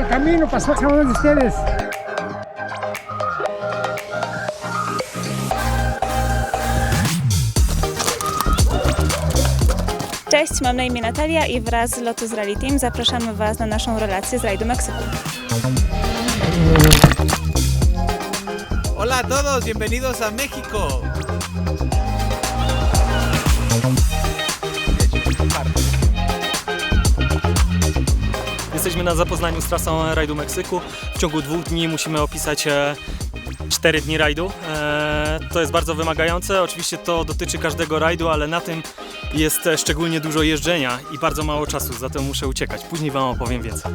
el camino para cada uno de ustedes. Cześć, mam na imię Natalia i wraz z Lotus Rally Team zapraszamy Was na naszą relację z rajdu Meksyku. Hola a todos, bienvenidos a México. Jesteśmy na zapoznaniu z trasą rajdu Meksyku. W ciągu dwóch dni musimy opisać e, cztery dni rajdu. E, To jest bardzo wymagające. Oczywiście to dotyczy każdego rajdu, ale na tym jest e, szczególnie dużo jeżdżenia i bardzo mało czasu, zatem muszę uciekać. Później Wam opowiem więcej.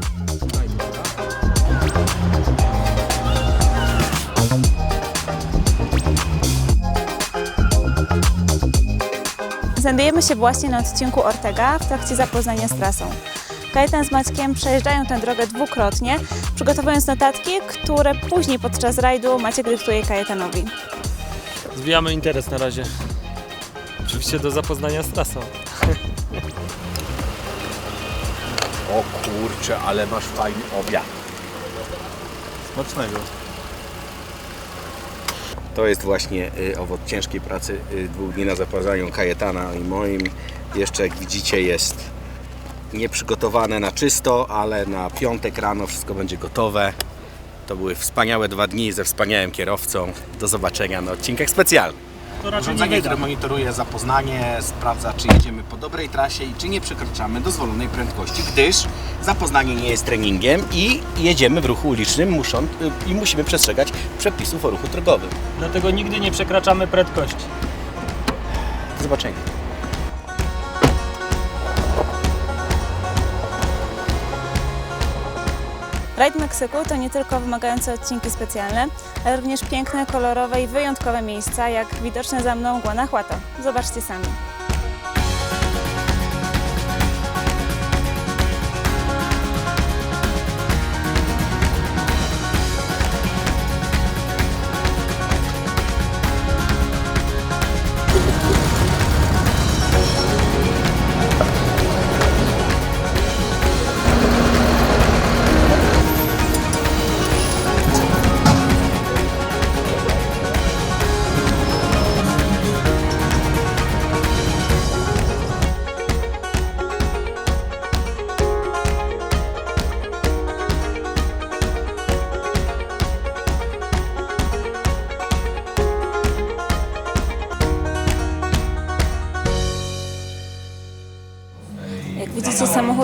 Znajdujemy się właśnie na odcinku Ortega w trakcie zapoznania z trasą. Kajetan z Maćkiem przejeżdżają tę drogę dwukrotnie, przygotowując notatki, które później podczas rajdu Maciek dyktuje Kajetanowi. Zwijamy interes na razie. Oczywiście do zapoznania z trasą. O kurczę, ale masz fajny obiad. Smacznego. To jest właśnie y, owoc ciężkiej pracy y, dwóch dni na zapoznaniu Kajetana i moim. Jeszcze jak widzicie jest nieprzygotowane na czysto, ale na piątek rano wszystko będzie gotowe. To były wspaniałe dwa dni ze wspaniałym kierowcą. Do zobaczenia na odcinkach specjalnych. To raczej nie Urządzenie, które monitoruje zapoznanie, sprawdza czy jedziemy po dobrej trasie i czy nie przekraczamy dozwolonej prędkości, gdyż Zapoznanie nie jest treningiem i jedziemy w ruchu ulicznym muszą, y, i musimy przestrzegać przepisów o ruchu drogowym. Dlatego nigdy nie przekraczamy prędkości. Do zobaczenia. Rajd Meksyku to nie tylko wymagające odcinki specjalne, ale również piękne, kolorowe i wyjątkowe miejsca, jak widoczne za mną Guanajuato. Zobaczcie sami.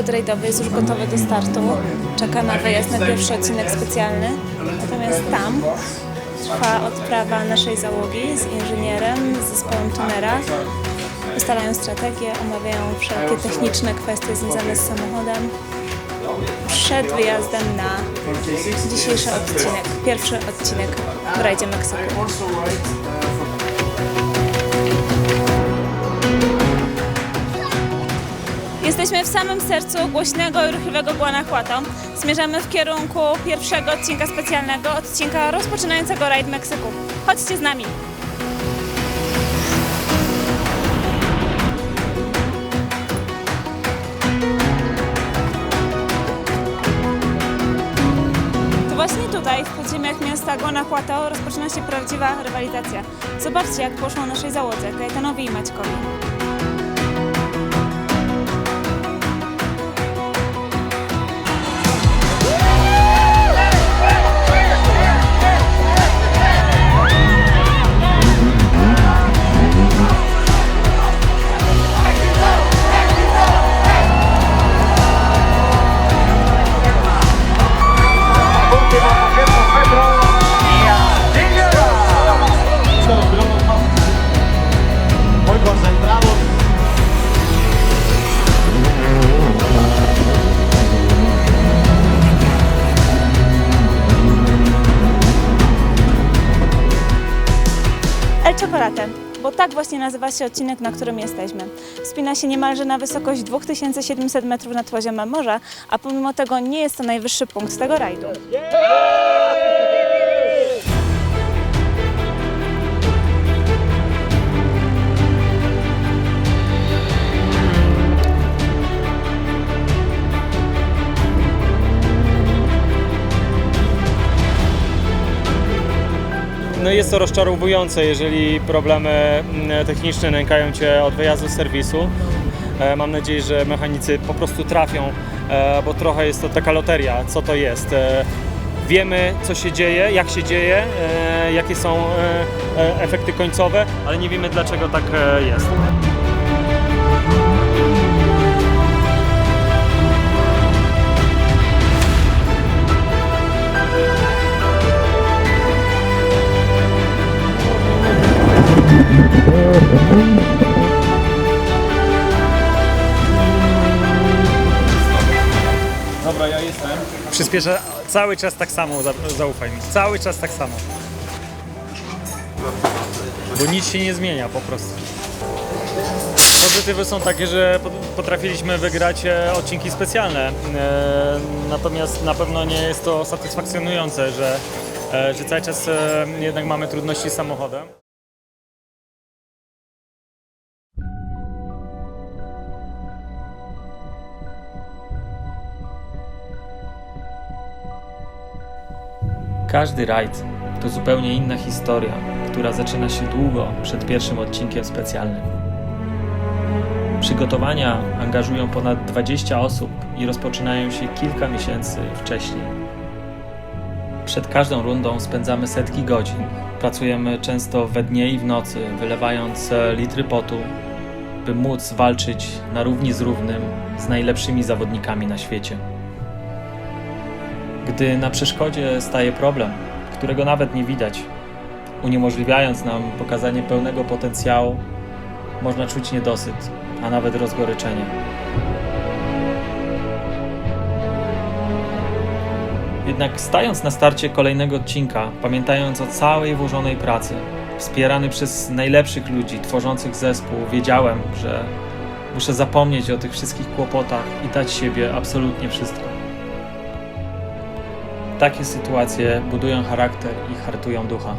Samochód rajdowy jest już gotowy do startu. Czeka na wyjazd na pierwszy odcinek specjalny. Natomiast tam trwa odprawa naszej załogi z inżynierem, z zespołem tunera. Ustalają strategię, omawiają wszelkie techniczne kwestie związane z samochodem przed wyjazdem na dzisiejszy odcinek, pierwszy odcinek w rajdzie Meksyku. Jesteśmy w samym sercu głośnego i ruchliwego Guanajuato. Zmierzamy w kierunku pierwszego odcinka specjalnego, odcinka rozpoczynającego rajd Meksyku. Chodźcie z nami. Właśnie tutaj, w podziemiach miasta Guanajuato, rozpoczyna się prawdziwa rywalizacja. Zobaczcie, jak poszło naszej załodze, Kajetanowi i Maćkowi. Bo tak właśnie nazywa się odcinek, na którym jesteśmy. Wspina się niemalże na wysokość 2700 metrów nad poziomem morza, a pomimo tego nie jest to najwyższy punkt tego rajdu. Jest to rozczarowujące, jeżeli problemy mm, techniczne nękają Cię od wyjazdu z serwisu. E, Mam nadzieję, że mechanicy po prostu trafią, e, bo trochę jest to taka loteria, co to jest. E, Wiemy, co się dzieje, jak się dzieje, jakie są efekty końcowe, ale nie wiemy, dlaczego tak jest. Przyspiesza cały czas tak samo, za- zaufaj mi. Cały czas tak samo. Bo nic się nie zmienia po prostu. Pozytywy są takie, że pot- potrafiliśmy wygrać e, odcinki specjalne. E, Natomiast na pewno nie jest to satysfakcjonujące, że, e, że cały czas jednak mamy trudności z samochodem. Każdy rajd to zupełnie inna historia, która zaczyna się długo przed pierwszym odcinkiem specjalnym. Przygotowania angażują ponad 20 osób i rozpoczynają się kilka miesięcy wcześniej. Przed każdą rundą spędzamy setki godzin. Pracujemy często we dnie i w nocy, wylewając e, litry potu, by móc walczyć na równi z równym z najlepszymi zawodnikami na świecie. Gdy na przeszkodzie staje problem, którego nawet nie widać, uniemożliwiając nam pokazanie pełnego potencjału, można czuć niedosyt, a nawet rozgoryczenie. Jednak stając na starcie kolejnego odcinka, pamiętając o całej włożonej pracy, wspierany przez najlepszych ludzi tworzących zespół, wiedziałem, że muszę zapomnieć o tych wszystkich kłopotach i dać siebie absolutnie wszystko. Takie sytuacje budują charakter i hartują ducha.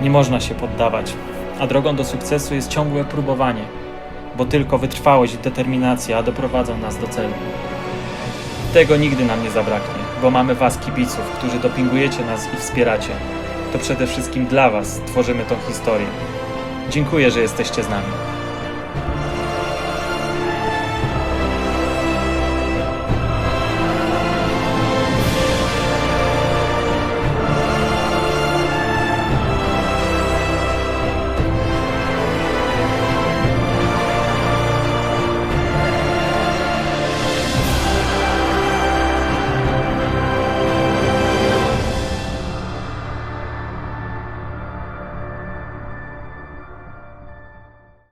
Nie można się poddawać, a drogą do sukcesu jest ciągłe próbowanie, bo tylko wytrwałość i determinacja doprowadzą nas do celu. Tego nigdy nam nie zabraknie, bo mamy Was, kibiców, którzy dopingujecie nas i wspieracie. To przede wszystkim dla Was tworzymy tą historię. Dziękuję, że jesteście z nami.